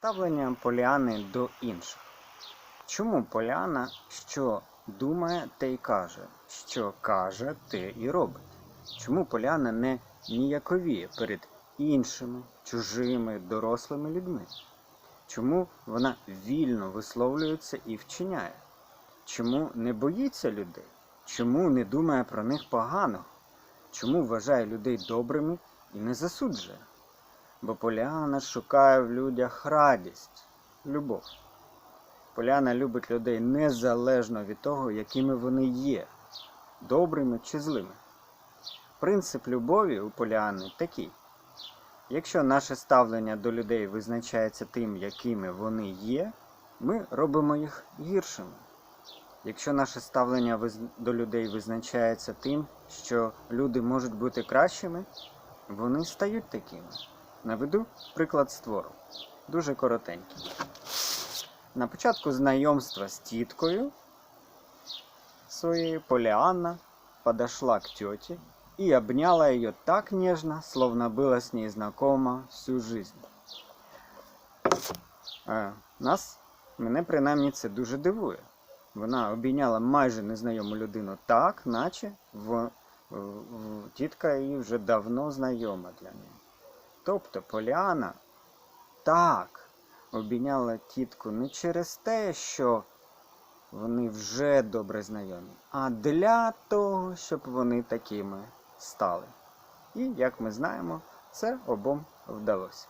Ставлення Поліани до інших. Чому Поліана що думає, те й каже, що каже, те і робить? Чому Поліана не ніяковіє перед іншими, чужими, дорослими людьми? Чому вона вільно висловлюється і вчиняє? Чому не боїться людей? Чому не думає про них поганого? Чому вважає людей добрими і не засуджує? Бо Поліана шукає в людях радість, любов. Поляна любить людей незалежно від того, якими вони є, добрими чи злими. Принцип любові у Поліани такий. Якщо наше ставлення до людей визначається тим, якими вони є, ми робимо їх гіршими. Якщо наше ставлення до людей визначається тим, що люди можуть бути кращими, вони стають такими. Наведу приклад з твору. Дуже коротенький. На початку знайомства з тіткою своей Полианна подошла к тете и обняла ее так нежно, словно была с ней знакома всю жизнь. Е, нас, мене принаймні це дуже дивує. Вона обійняла майже незнайому людину так, наче в, в, в- тітка її вже давно знайома для неї. Тобто Поліана так обійняла тітку не через те, що вони вже добре знайомі, а для того, щоб вони такими стали. І, як ми знаємо, це обом вдалося.